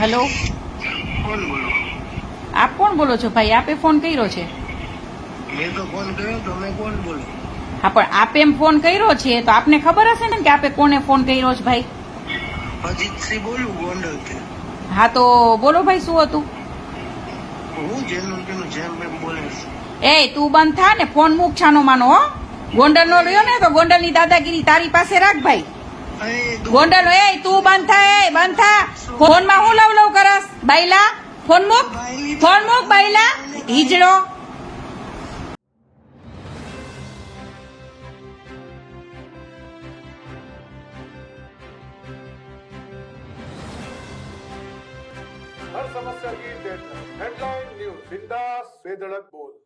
Hello. કોણ બોલો? આપ કોણ બોલો છો ભાઈ? આપે ફોન કર્યો છે. મેં તો ફોન કર્યો તમે કોણ બોલો? હા પણ આપે એમ ફોન કર્યો છે તો આપને ખબર હશે ને કે આપે કોને ફોન કર્યો છે ભાઈ? અજીતસિંહ બોલું ગોંડલથી. હા તો બોલો ભાઈ શું હતું? હું જેનું જેમ બોલે એ તું બંધ થા ને ફોન મૂક છાનો માનો હો. ગોંડલ નો રહ્યો ને તો ગોંડલની દાદાગીરી તારી પાસે રાખ ભાઈ. ગોંડલ, એ, તું બંધ થા, એ, બંધ થા. ફોનમાં હું લવ લવ કરસ? બાઈલા ફોન મૂક. ફોન મૂક બાઈલા હિજડો. હર સમસ્યા કી હેડલાઇન ન્યૂઝ, બિંદાસ બેધડક બોલ.